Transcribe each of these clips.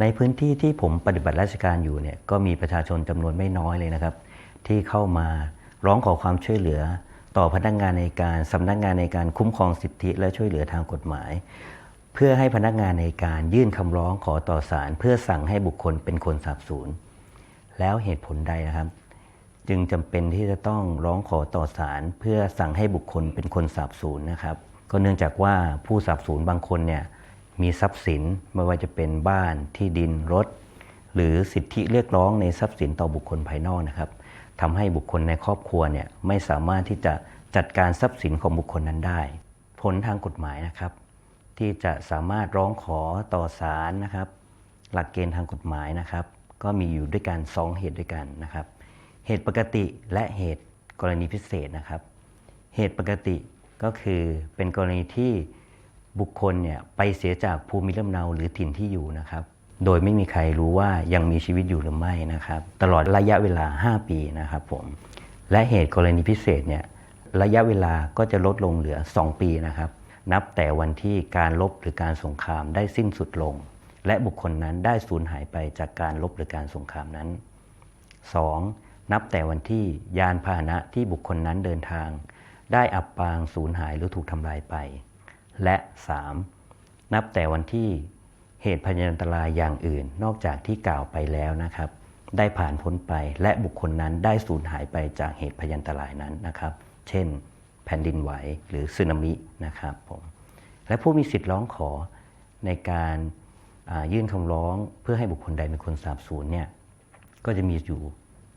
ในพื้นที่ที่ผมปฏิบัติราชการอยู่เนี่ยก็มีประชาชนจำนวนไม่น้อยเลยนะครับ ที่เข้ามาร้องขอความช่วยเหลือ ต่อพนักงานในการสำนักงานในการคุ้มครองสิทธิ และช่วยเหลือทางกฎหมาย เพื่อให้พนักงานในการยื่นคำร้องขอต่อศาลเพื่อสั่งให้บุคคลเป็นคนสาบสูญแล้วเหตุผลใดนะครับ จึงจำเป็นที่จะต้องร้องขอต่อศาลเพื่อสั่งให้บุคคลเป็นคนสาบสูญนะครับ ก็เนื่องจากว่าผู้สาบสูญบางคนเนี่ย มีทรัพย์สินไม่ว่าจะเป็นบ้านที่ดินรถ หรือสิทธิเรียกร้องในทรัพย์สินต่อบุคคลภายนอกนะครับทำให้บุคคลในครอบครัวเนี่ยไม่สามารถที่จะจัดการทรัพย์สินของบุคคลนั้นได้ ผลทางกฎหมายนะครับ ที่จะสามารถร้องขอต่อศาลนะครับ หลักเกณฑ์ทางกฎหมายนะครับ ก็มีอยู่ด้วยกันสองเหตุด้วยกันนะครับ เหตุปกติและเหตุกรณีพิเศษนะครับ เหตุปกติก็คือเป็นกรณีที่ บุคคลเนี่ยไปเสียจากภูมิลำเนาหรือถิ่นที่อยู่นะครับ โดยไม่มีใครรู้ว่ายังมีชีวิตอยู่หรือไม่นะครับ ตลอดระยะเวลา 5 ปีนะครับผม และเหตุกรณีพิเศษเนี่ยระยะเวลาก็จะลดลงเหลือ 2 ปีนะครับ นับแต่วันที่การลบหรือการสงครามได้สิ้นสุดลง และบุคคลนั้นได้สูญหายไปจากการลบหรือการสงครามนั้น 2. นับแต่วันที่ยานพาหนะที่บุคคลนั้นเดินทาง ได้อับปางสูญหายหรือถูกทำลายไป และ 3. นับแต่วันที่เหตุพยานตรายอย่างอื่น นอกจากที่กล่าวไปแล้วนะครับ ได้ผ่านพ้นไปและบุคคลนั้นได้สูญหายไปจากเหตุพยันตรายนั้นนะครับ เช่น แผ่นดินไหวหรือสึนามินะครับผมและผู้มีสิทธิ์ร้องขอในการยื่นคำร้องเพื่อให้บุคคลใดเป็นคนสาบสูญเนี่ยก็จะมีอยู่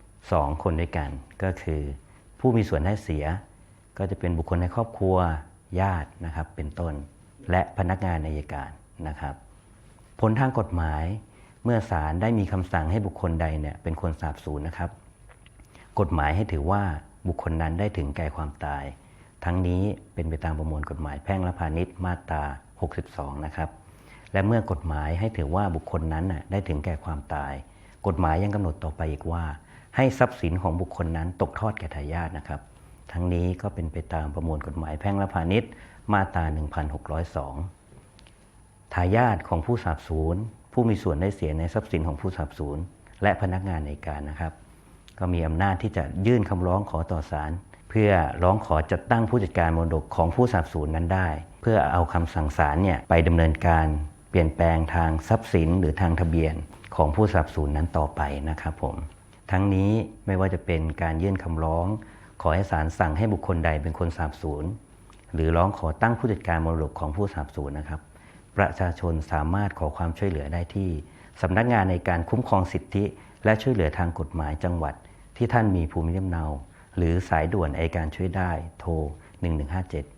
2 คนด้วยกัน ก็คือ ผู้มีส่วนได้เสีย ก็จะเป็นบุคคลในครอบครัว ญาตินะครับเป็นต้น และพนักงานอัยการนะครับผลทางกฎหมายเมื่อศาลได้มีคำสั่งให้บุคคลใดเนี่ยเป็นคนสาบสูญนะครับ กฎหมายให้ถือว่าบุคคลนั้นได้ถึงแก่ความตาย ทั้งนี้เป็นไปตามประมวลกฎหมายแพ่งและพาณิชย์มาตรา 62 นะครับ และเมื่อกฎหมายให้ถือว่าบุคคลนั้นน่ะได้ถึงแก่ความตาย กฎหมายยังกำหนดต่อไปอีกว่า ให้ทรัพย์สินของบุคคลนั้นตกทอดแก่ทายาทนะครับ ทั้งนี้ก็เป็นไปตามประมวลกฎหมายแพ่งและพาณิชย์มาตรา 1602 ทายาทของผู้สาบสูญผู้มีส่วนได้เสียในทรัพย์สินของผู้สาบสูญและพนักงานในการนะครับ ก็มีอำนาจที่จะยื่นคำร้องขอต่อศาลเพื่อร้องขอจัดตั้งผู้จัดการมรดกของผู้สาบสูญนั้นได้ เพื่อเอาคำสั่งศาลเนี่ยไปดำเนินการเปลี่ยนแปลงทางทรัพย์สินหรือทางทะเบียนของผู้สาบสูญนั้นต่อไปนะครับผมทั้งนี้ไม่ว่าจะเป็นการยื่นคำร้อง ขอให้ศาลสั่งให้บุคคลใดเป็นคนสาบสูญหรือร้องขอตั้งผู้จัดการมรดกของผู้สาบสูญนะครับ ประชาชนสามารถขอความช่วยเหลือได้ที่สำนักงานในการคุ้มครองสิทธิ และช่วยเหลือทางกฎหมายจังหวัดที่ท่านมีภูมิลำเนา หรือสายด่วนไอการช่วยได้โทร 1157